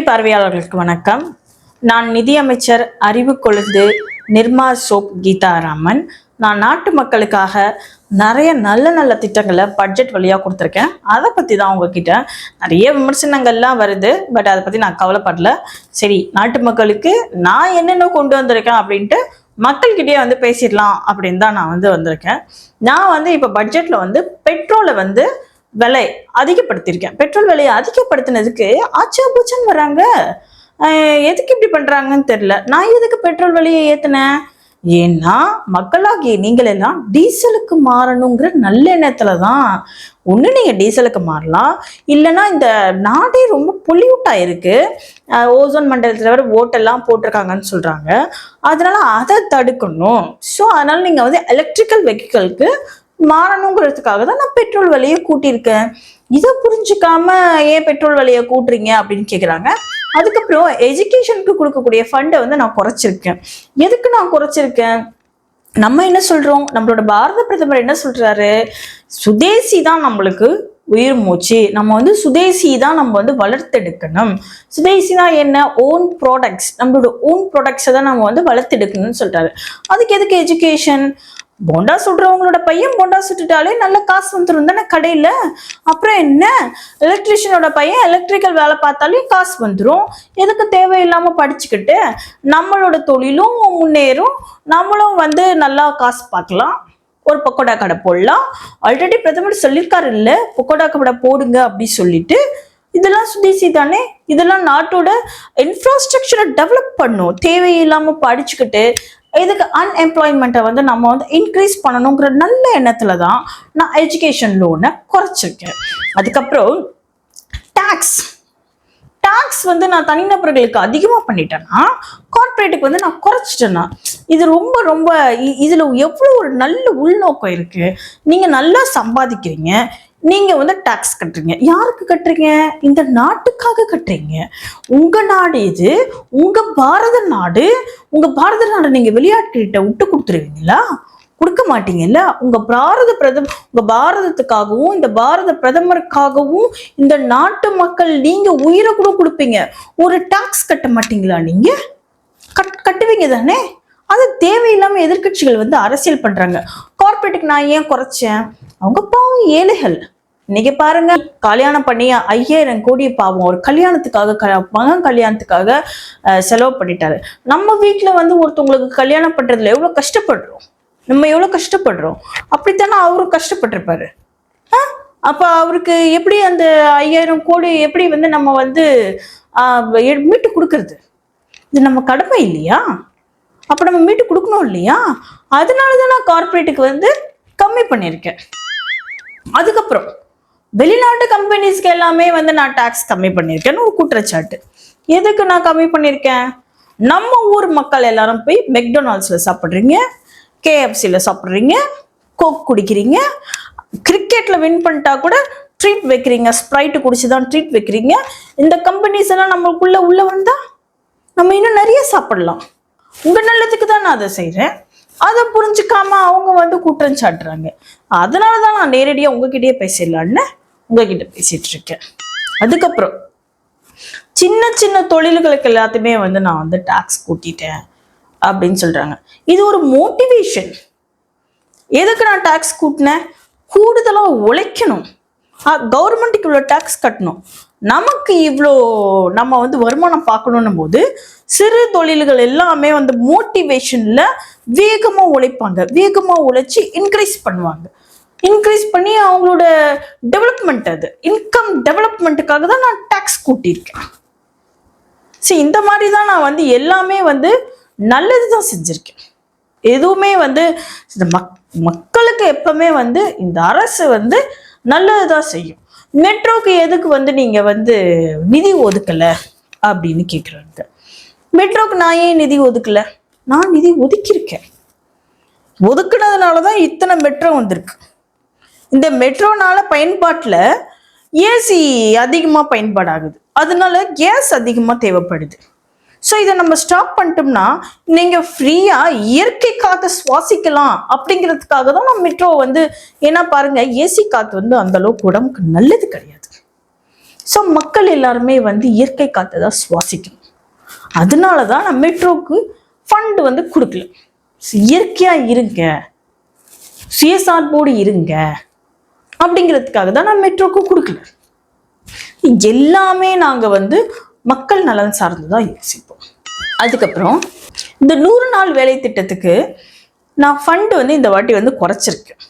பேரொளி பார்வையாளர்களுக்கு வணக்கம். நான் நிதியமைச்சர் அறிவு கொழுந்து நிர்மா சோப் கீதாராமன். நான் நாட்டு மக்களுக்காக நிறைய நல்ல நல்ல திட்டங்களை பட்ஜெட் வழியாக கொடுத்துருக்கேன். அதை பற்றி தான் உங்ககிட்ட நிறைய விமர்சனங்கள்லாம் வருது. பட் அதை பற்றி நான் கவலைப்படல. சரி நாட்டு மக்களுக்கு நான் என்னென்ன கொண்டு வந்திருக்கேன் அப்படின்ட்டு மக்கள்கிட்டயே வந்து பேசிடலாம் அப்படின்னு தான் நான் வந்து வந்திருக்கேன். நான் வந்து இப்போ பட்ஜெட்டில் வந்து பெட்ரோலை வந்து விலை அதிகப்படுத்தியிருக்கேன். பெட்ரோல் விலையை அதிகப்படுத்தினதுக்கு ஆச்சாபூச்சன் வராங்க எதுக்கு இப்படி பண்ணுறாங்கன்னு தெரில நான் எதுக்கு பெட்ரோல் விலையை ஏற்றினேன் ஏன்னா மக்களாகிய நீங்கள் எல்லாம் டீசலுக்கு மாறணுங்கிற நல்ல எண்ணத்துல தான். ஒன்று நீங்கள் டீசலுக்கு மாறலாம். இல்லைன்னா இந்த நாடே ரொம்ப பொல்யூட் இருக்குது ஓசோன் மண்டலத்தில் வர ஓட்டெல்லாம் போட்டிருக்காங்கன்னு சொல்கிறாங்க அதனால் அதை தடுக்கணும். ஸோ அதனால் நீங்கள் வந்து எலக்ட்ரிக்கல் வெஹிக்கிள்க்கு மாறணுங்கிறதுக்காக தான் நான் பெட்ரோல் விலையை கூட்டியிருக்கேன். இதை புரிஞ்சுக்காம ஏன் பெட்ரோல் விலையை கூட்டுறீங்க அப்படின்னு கேட்குறாங்க அதுக்கப்புறம் எஜுகேஷனுக்கு கொடுக்கக்கூடிய ஃபண்டை வந்து நான் குறைச்சிருக்கேன். எதுக்கு நான் குறைச்சிருக்கேன்? நம்ம என்ன சொல்றோம்? நம்மளோட பாரத பிரதமர் என்ன சொல்றாரு? சுதேசி தான் நம்மளுக்கு உயிர் மூச்சு. நம்ம வந்து சுதேசி தான் நம்ம வந்து வளர்த்தெடுக்கணும். சுதேசி தான் என்ன? ஓன் ப்ராடக்ட்ஸ் நம்மளோட ஓன் ப்ராடக்ட்ஸை தான் நம்ம வந்து வளர்த்தெடுக்கணும்னு சொல்றாரு. அதுக்கு எதுக்கு எஜுகேஷன் போண்டா சுடுறவங்களோட பையன் போண்டா சுட்டுட்டாலே நல்ல காசு வந்துடும் தானே கடையில்? அப்புறம் என்ன? எலக்ட்ரிஷியனோட பையன் எலக்ட்ரிக்கல் வேலை பார்த்தாலே காசு வந்துடும் எதுக்கு தேவையில்லாமல் படிச்சுக்கிட்டு நம்மளோட தொழிலும் முன்னேறும். நம்மளும் வந்து நல்லா காசு பார்க்கலாம். ஒரு பக்கோடா கடை போடலாம். ஆல்ரெடி பிரதமர் சொல்லியிருக்காரு இல்லை பக்கோடா கடை போடுங்க அப்படி சொல்லிட்டு. இதெல்லாம் சுதேசி தானே? இதெல்லாம் நாட்டோட இன்ஃப்ராஸ்ட்ரக்சரை டெவலப் பண்ணும். தேவையில்லாமல் படிச்சுக்கிட்டு இதுக்கு அன்எம்ப்ளாய்மெண்ட்டை வந்து நம்ம வந்து இன்க்ரீஸ் பண்ணணுங்கிற நல்ல எண்ணத்துல தான் நான் எஜுகேஷன் லோனை குறைச்சிருக்கேன். அதுக்கப்புறம் டாக்ஸ் டாக்ஸ் வந்து நான் தனிநபர்களுக்கு அதிகமாக பண்ணிட்டேன்னா கார்ப்பரேட்டுக்கு வந்து நான் குறைச்சிட்டேன்னா இது ரொம்ப ரொம்ப இதில் இதுல எவ்வளோ ஒரு நல்ல உள்நோக்கம் இருக்கு. நீங்க நல்லா சம்பாதிக்கிறீங்க. நீங்க வந்து டாக்ஸ் கட்டுறீங்க. யாருக்கு கட்டுறீங்க? இந்த நாட்டுக்காக கட்டுறீங்க. உங்க நாடு இது உங்க பாரத நாடு? உங்க பாரத நாடு நீங்க வெளியாட்கிட்ட விட்டு கொடுத்துருவீங்களா? கொடுக்க மாட்டீங்கல்ல? உங்க பாரத பிரதம உங்க பாரதத்துக்காகவும் இந்த பாரத பிரதமருக்காகவும் இந்த நாட்டு மக்கள் நீங்க உயிரை கூட கொடுப்பீங்க. ஒரு டாக்ஸ் கட்ட மாட்டீங்களா நீங்க? கட் கட்டுவீங்க தானே? அது தேவையில்லாம எதிர்க்கட்சிகள் வந்து அரசியல் பண்றாங்க. கார்பரேட்டுக்கு நான் ஏன் குறைச்சேன்? அவங்க பாவம் ஏழைகள். இன்னைக்கு பாருங்க கல்யாணம் பண்ணி ஐயாயிரம் கோடி பாவம். ஒரு கல்யாணத்துக்காக க- மகன் கல்யாணத்துக்காக செலவு பண்ணிட்டாரு. நம்ம வீட்ல வந்து ஒருத்தவங்களுக்கு கல்யாணம் பண்றதுல எவ்வளவு கஷ்டப்படுறோம்? நம்ம எவ்வளவு கஷ்டப்படுறோம்? அப்படித்தானே அவரும் கஷ்டப்பட்டிருப்பாரு. ஆ? அப்ப அவருக்கு எப்படி அந்த ஐயாயிரம் கோடி எப்படி வந்து நம்ம வந்து ஆஹ், மீட்டு கொடுக்கறது? இது நம்ம கடமை இல்லையா? அப்ப நம்ம மீட்டு கொடுக்கணும் இல்லையா? அதனால தான் நான் கார்ப்பரேட்டுக்கு வந்து கம்மி பண்ணியிருக்கேன். அதுக்கப்புறம் வெளிநாட்டு கம்பெனிஸ்க்கு எல்லாமே வந்து நான் டாக்ஸ் கம்மி பண்ணியிருக்கேன்னு ஒரு குற்றச்சாட்டு. எதுக்கு நான் கம்மி பண்ணியிருக்கேன்? நம்ம ஊர் மக்கள் எல்லாரும் போய் மெக்டொனால்ட்ஸில் சாப்பிட்றீங்க கேஎஃப்சியில் சாப்பிட்றீங்க கோக் குடிக்கிறீங்க கிரிக்கெட்டில் வின் பண்ணிட்டா கூட ட்ரீட் வைக்கிறீங்க ஸ்ப்ரைட்டு குடிச்சு தான் ட்ரீட் வைக்கிறீங்க. இந்த கம்பெனிஸ் எல்லாம் நம்மளுக்குள்ளே உள்ளே வந்தால் நம்ம இன்னும் நிறைய சாப்பிடலாம். உங்கள் நல்லதுக்கு தான் நான் அதை செய்கிறேன் அதை புரிஞ்சுக்காம அவங்க வந்து குற்றம் சாட்டுறாங்க. அதனால தான் நான் நேரடியாக உங்ககிட்டயே பேசிடலான்னு உங்ககிட்ட பேசிட்டு இருக்கேன். அதுக்கப்புறம் சின்ன சின்ன தொழில்களுக்கு எல்லாத்தையுமே வந்து நான் வந்து டாக்ஸ் கூட்டிட்டேன் அப்படின்னு சொல்றாங்க. இது ஒரு மோட்டிவேஷன் எதுக்கு நான் டாக்ஸ் கூட்டினேன்? கூடுதலாக உழைக்கணும். கவர்மெண்ட்டுக்கு இவ்வளோ டாக்ஸ் கட்டணும். நமக்கு இவ்வளோ நம்ம வந்து வருமானம் பார்க்கணுன்னும் போது சிறு தொழில்கள் எல்லாமே வந்து மோட்டிவேஷனில் வேகமாக உழைப்பாங்க. வேகமாக உழைச்சி இன்க்ரீஸ் பண்ணுவாங்க. இன்க்ரீஸ் பண்ணி அவங்களோட டெவலப்மெண்ட் அது. இன்கம் டெவலப்மெண்ட்டுக்காக தான் நான் டேக்ஸ் கூட்டியிருக்கேன். சரி இந்த மாதிரி தான் நான் வந்து எல்லாமே வந்து நல்லது தான் செஞ்சுருக்கேன். எதுவுமே வந்து இந்த மக் மக்களுக்கு எப்பவுமே வந்து இந்த அரசு வந்து நல்லது தான் செய்யும். மெட்ரோக்கு எதுக்கு வந்து நீங்கள் வந்து நிதி ஒதுக்கலை அப்படின்னு கேட்குறாங்க மெட்ரோக்கு நான் ஏன் நிதி ஒதுக்கலை? நான் நிதி ஒதுக்கியிருக்கேன். ஒதுக்குனதுனால தான் இத்தனை மெட்ரோ வந்திருக்கு. இந்த மெட்ரோனால பயன்பாட்டில் ஏசி அதிகமாக பயன்பாடாகுது. அதனால கேஸ் அதிகமாக தேவைப்படுது. ஸோ இதை நம்ம ஸ்டாப் பண்ணிட்டோம்னா நீங்கள் ஃப்ரீயாக இயற்கை காற்றை சுவாசிக்கலாம் அப்படிங்கிறதுக்காக தான் நம்ம மெட்ரோ வந்து ஏன்னா பாருங்கள் ஏசி காற்று வந்து அந்தளவுக்கு உடம்புக்கு நல்லது கிடையாது. ஸோ மக்கள் எல்லாருமே வந்து இயற்கை காற்றை தான் சுவாசிக்கணும். அதனால தான் நான் மெட்ரோக்கு ஃபண்டு வந்து கொடுக்கல. இயற்கையாக இருங்க. சுயசார்போடு இருங்க. அப்படிங்கிறதுக்காக தான் நான் மெட்ரோக்கு கொடுக்கல. எல்லாமே நாங்கள் வந்து மக்கள் நலன் சார்ந்து தான் யோசிப்போம். அதுக்கப்புறம் இந்த நூறு நாள் வேலை திட்டத்துக்கு நான் ஃபண்டு வந்து இந்த வாட்டி வந்து குறைச்சிருக்கேன்.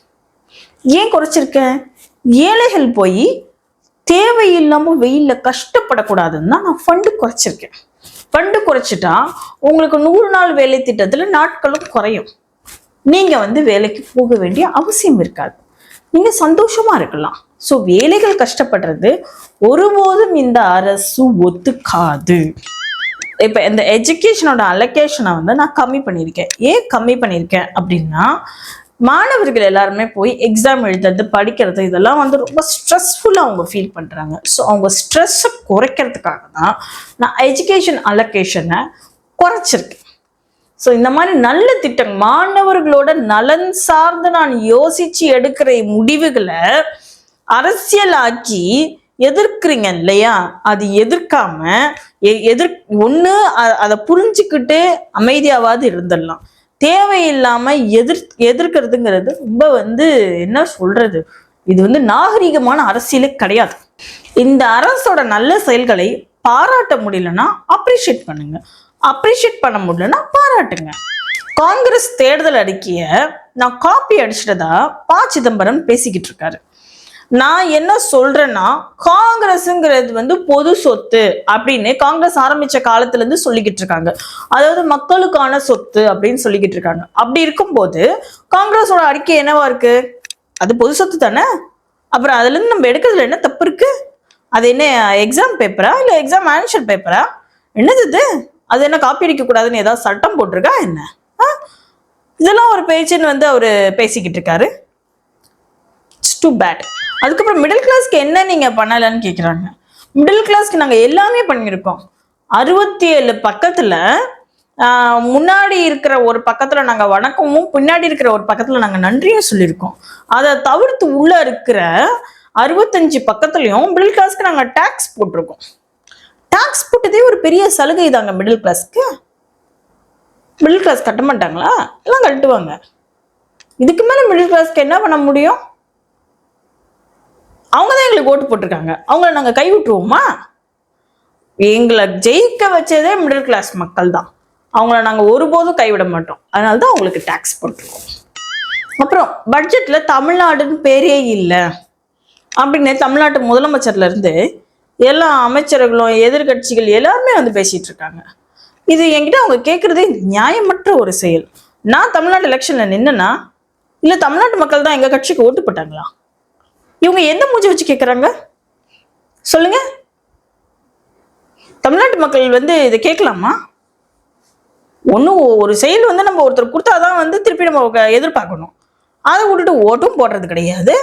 ஏன் குறைச்சிருக்கேன்? ஏழைகள் போய் தேவையில்லாமல் வெயிலில் கஷ்டப்படக்கூடாதுன்னு தான் நான் ஃபண்டு குறைச்சிருக்கேன். ஃபண்டு குறைச்சிட்டா உங்களுக்கு நூறு நாள் வேலை திட்டத்தில் நாட்களும் குறையும். நீங்கள் வந்து வேலைக்கு போக வேண்டிய அவசியம் இருக்காது. நீங்கள் சந்தோஷமாக இருக்கலாம். ஸோ வேலைகள் கஷ்டப்படுறது ஒருபோதும் இந்த அரசு ஒத்துக்காது. இப்போ இந்த எஜுகேஷனோட அலோகேஷனை வந்து நான் கம்மி பண்ணியிருக்கேன். ஏன் கம்மி பண்ணியிருக்கேன் அப்படின்னா மாணவர்கள் எல்லாருமே போய் எக்ஸாம் எழுதுறது படிக்கிறது இதெல்லாம் வந்து ரொம்ப ஸ்ட்ரெஸ்ஃபுல்லாக அவங்க ஃபீல் பண்ணுறாங்க ஸோ அவங்க ஸ்ட்ரெஸ்ஸை குறைக்கிறதுக்காக தான் நான் எஜுகேஷன் அலோகேஷனை குறைச்சிருக்கேன். ஸோ இந்த மாதிரி நல்ல திட்டம் மாணவர்களோட நலன் சார்ந்து நான் யோசிச்சு எடுக்கிற முடிவுகளை அரசியலாக்கி எதிர்க்கிறீங்க இல்லையா? அது எதிர்க்காம எ- எதிர் ஒன்று அதை புரிஞ்சுக்கிட்டு அமைதியாவது இருந்துடலாம். தேவையில்லாம எதிர் எதிர்க்கிறதுங்கிறது ரொம்ப வந்து என்ன சொல்றது? இது வந்து நாகரிகமான அரசியலே கிடையாது. இந்த அரசோட நல்ல செயல்களை பாராட்ட முடியலன்னா அப்ரிஷியேட் பண்ணுங்க. அப்ரிஷியேட் பண்ண முடியலன்னா பாராட்டுங்க. காங்கிரஸ் தேர்தல் அறிக்கையை நான் காப்பி அடிச்சிட்டதா ப சிதம்பரம் பேசிக்கிட்டு இருக்காரு. நான் என்ன சொல்றேன்னா காங்கிரஸுங்கிறது வந்து பொது சொத்து அப்படின்னு காங்கிரஸ் ஆரம்பிச்ச காலத்துல இருந்து சொல்லிக்கிட்டு இருக்காங்க. அதாவது மக்களுக்கான சொத்து அப்படின்னு சொல்லிக்கிட்டு இருக்காங்க. அப்படி இருக்கும்போது காங்கிரஸோட அறிக்கை என்னவா இருக்கு? அது பொது சொத்து தானே? அப்புறம் அதுல இருந்து நம்ம எடுக்கிறதுல என்ன தப்பு இருக்கு? அது என்ன எக்ஸாம் பேப்பரா இல்ல எக்ஸாம் ஆன்சர் பேப்பரா என்னது இது? அது என்ன காப்பி அடிக்க கூடாதுன்னு ஏதாவது சட்டம் போட்டிருக்கா என்ன? ஆ? இதெல்லாம் ஒரு பேச்சுன்னு வந்து அவரு பேசிக்கிட்டு இருக்காரு. இட்ஸ் டூ பேட் அதுக்கப்புறம் மிடில் கிளாஸ்க்கு என்ன நீங்கள் பண்ணலைன்னு கேட்குறாங்க மிடில் கிளாஸ்க்கு நாங்கள் எல்லாமே பண்ணியிருக்கோம். அறுபத்தி ஏழு பக்கத்தில் முன்னாடி இருக்கிற ஒரு பக்கத்தில் நாங்கள் வணக்கமும் பின்னாடி இருக்கிற ஒரு பக்கத்தில் நாங்கள் நன்றியும் சொல்லியிருக்கோம். அதை தவிர்த்து உள்ளே இருக்கிற அறுபத்தஞ்சு பக்கத்துலையும் மிடில் கிளாஸ்க்கு நாங்கள் டேக்ஸ் போட்டிருக்கோம். டேக்ஸ் போட்டதே ஒரு பெரிய சலுகை தாங்க மிடில் கிளாஸ்க்கு மிடில் கிளாஸ் கட்ட மாட்டாங்களா? எல்லாம் கட்டுவாங்க இதுக்கு மேலே மிடில் கிளாஸ்க்கு என்ன பண்ண முடியும்? அவங்க தான் எங்களுக்கு ஓட்டு போட்டிருக்காங்க. அவங்கள நாங்கள் கைவிட்டுருவோமா? எங்களை ஜெயிக்க வச்சதே மிடில் கிளாஸ் மக்கள் தான் அவங்கள நாங்கள் ஒருபோதும் கைவிட மாட்டோம். அதனால தான் அவங்களுக்கு டேக்ஸ் போட்டிருக்கோம். அப்புறம் பட்ஜெட்டில் தமிழ்நாடுன்னு பேரே இல்லை. அப்படின்னு தமிழ்நாட்டு முதலமைச்சர்லேருந்து எல்லா அமைச்சர்களும் எதிர்க்கட்சிகள் எல்லாருமே வந்து பேசிகிட்டு இருக்காங்க. இது என்கிட்ட அவங்க கேட்குறதே நியாயமற்ற ஒரு செயல். நான் தமிழ்நாடு எலெக்ஷனில் நின்னேன்னா இல்லை தமிழ்நாட்டு மக்கள் தான் எங்கள் கட்சிக்கு ஓட்டு போட்டாங்களா? இவங்க எந்த மூஞ்சி வச்சு கேட்குறாங்க சொல்லுங்க. தமிழ்நாட்டு மக்கள் வந்து இதை கேட்கலாமா? ஒன்றும் ஒரு செயல் வந்து நம்ம ஒருத்தர் கொடுத்தாதான் வந்து திருப்பி நம்ம எதிர்பார்க்கணும். அதை விட்டுட்டு ஓட்டும் போடுறது கிடையாது.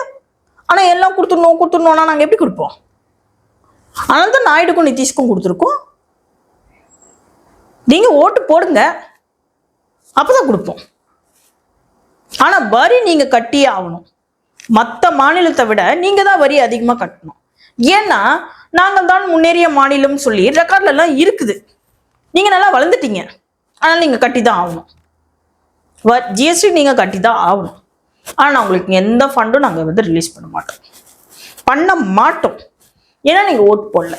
ஆனால் எல்லாம் கொடுத்துடணும் கொடுத்துடணும்னா நாங்கள் எப்படி கொடுப்போம்? அதனால தான் நாயுடுக்கும் நிதிஷ்க்கும் கொடுத்துருக்கோம். நீங்கள் ஓட்டு போடுங்க. அப்பதான் கொடுப்போம். ஆனால் வரி நீங்கள் கட்டியே ஆகணும். மற்ற மாநிலத்தை விட நீங்க தான் வரி அதிகமாக கட்டணும். ஏன்னா நாங்கள் தான் முன்னேறிய மாநிலம் சொல்லி ரெக்கார்ட்ல எல்லாம் இருக்குது. நீங்க நல்லா வளர்ந்துட்டீங்க. ஆனால் நீங்க கட்டி தான் ஆகணும் ஜிஎஸ்டி நீங்க கட்டி தான் ஆகணும். ஆனால் உங்களுக்கு எந்த ஃபண்டும் நாங்கள் வந்து ரிலீஸ் பண்ண மாட்டோம். பண்ண மாட்டோம். ஏன்னா நீங்கள் ஓட்டு போடல.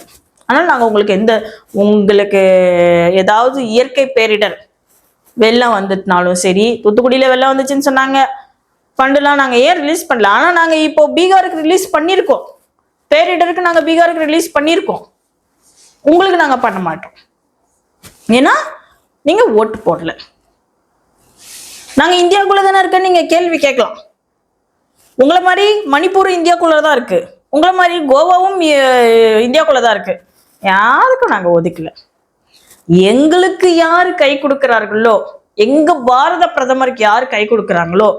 ஆனால் நாங்கள் உங்களுக்கு எந்த உங்களுக்கு ஏதாவது இயற்கை பேரிடர் வெள்ளம் வந்துட்டுனாலும் சரி தூத்துக்குடியில் வெள்ளம் வந்துச்சுன்னு சொன்னாங்க. ஃபண்டுலாம் நாங்கள் ஏன் ரிலீஸ் பண்ணல? ஆனால் நாங்கள் இப்போ பீகாருக்கு ரிலீஸ் பண்ணியிருக்கோம். பேரிடருக்கு நாங்கள் பீகாருக்கு ரிலீஸ் பண்ணியிருக்கோம். உங்களுக்கு நாங்கள் பண்ண மாட்டோம். ஏன்னா நீங்கள் ஓட்டு போடல. நாங்கள் இந்தியாவுக்குள்ளே தானே இருக்கேன்னு நீங்கள் கேள்வி கேட்கலாம். உங்களை மாதிரி மணிப்பூர் இந்தியாக்குள்ளே தான் இருக்குது உங்களை மாதிரி கோவாவும் இந்தியாக்குள்ளே தான் இருக்குது யாருக்கும் நாங்கள் ஒதுக்கல. எங்களுக்கு யார் கை கொடுக்குறார்களோ எங்க பாரத பிரதமருக்கு யார் கை கொடுக்குறாங்களோ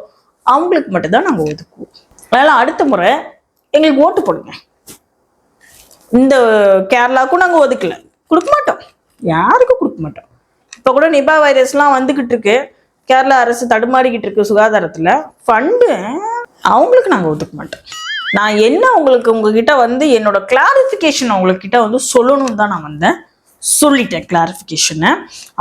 அவங்களுக்கு மட்டும்தான் நாங்கள் ஒதுக்குவோம். அதனால் அடுத்த முறை எங்களுக்கு ஓட்டு போடுங்க. இந்த கேரளாவுக்கும் நாங்கள் ஒதுக்கல. கொடுக்க மாட்டோம். யாருக்கும் கொடுக்க மாட்டோம். இப்போ கூட நிபா வைரஸ்லாம் வந்துக்கிட்டு இருக்கு. கேரளா அரசு தடுமாறிக்கிட்டு இருக்கு சுகாதாரத்தில். ஃபண்டு அவங்களுக்கு நாங்கள் ஒதுக்க மாட்டோம். நான் என்ன உங்களுக்கு உங்ககிட்ட வந்து என்னோட கிளாரிஃபிகேஷன் உங்ககிட்ட வந்து சொல்லணும்னு தான் நான் வந்தேன். சொல்லிட்டேன் கிளாரிஃபிகேஷனை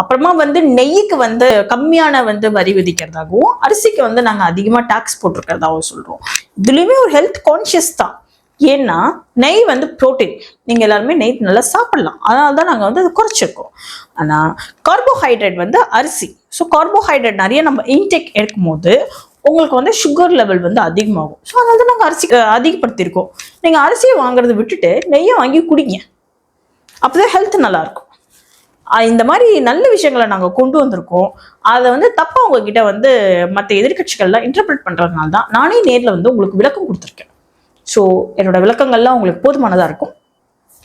அப்புறமா வந்து நெய்க்கு வந்து கம்மியான வந்து வரி விதிக்கிறதாகவும் அரிசிக்கு வந்து நாங்கள் அதிகமாக டாக்ஸ் போட்டிருக்கிறதாகவும் சொல்கிறோம் இதுலேயுமே ஒரு ஹெல்த் கான்ஷியஸ் தான். ஏன்னா நெய் வந்து ப்ரோட்டீன் நீங்கள் எல்லாருமே நெய் நல்லா சாப்பிடலாம். அதனால தான் நாங்கள் வந்து அதை குறைச்சிருக்கோம். ஆனால் கார்போஹைட்ரேட் வந்து அரிசி. ஸோ கார்போஹைட்ரேட் நிறைய நம்ம இன்டேக் எடுக்கும்போது உங்களுக்கு வந்து சுகர் லெவல் வந்து அதிகமாகும். ஸோ அதனால தான் நாங்கள் அரிசி அதிகப்படுத்தியிருக்கோம். நீங்கள் அரிசியை வாங்குறதை விட்டுட்டு நெய்யை வாங்கி குடிங்க. அப்போதான் ஹெல்த் நல்லாயிருக்கும் இந்த மாதிரி நல்ல விஷயங்களை நாங்கள் கொண்டு வந்திருக்கோம். அதை வந்து தப்பாக உங்ககிட்ட வந்து மற்ற எதிர்க்கட்சிகள்லாம் இன்டர்பிரட் பண்ணுறதுனால தான் நானே நேரில் வந்து உங்களுக்கு விளக்கம் கொடுத்துருக்கேன். ஸோ என்னோட விளக்கங்கள்லாம் உங்களுக்கு போதுமானதாக இருக்கும்.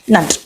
நன்றி.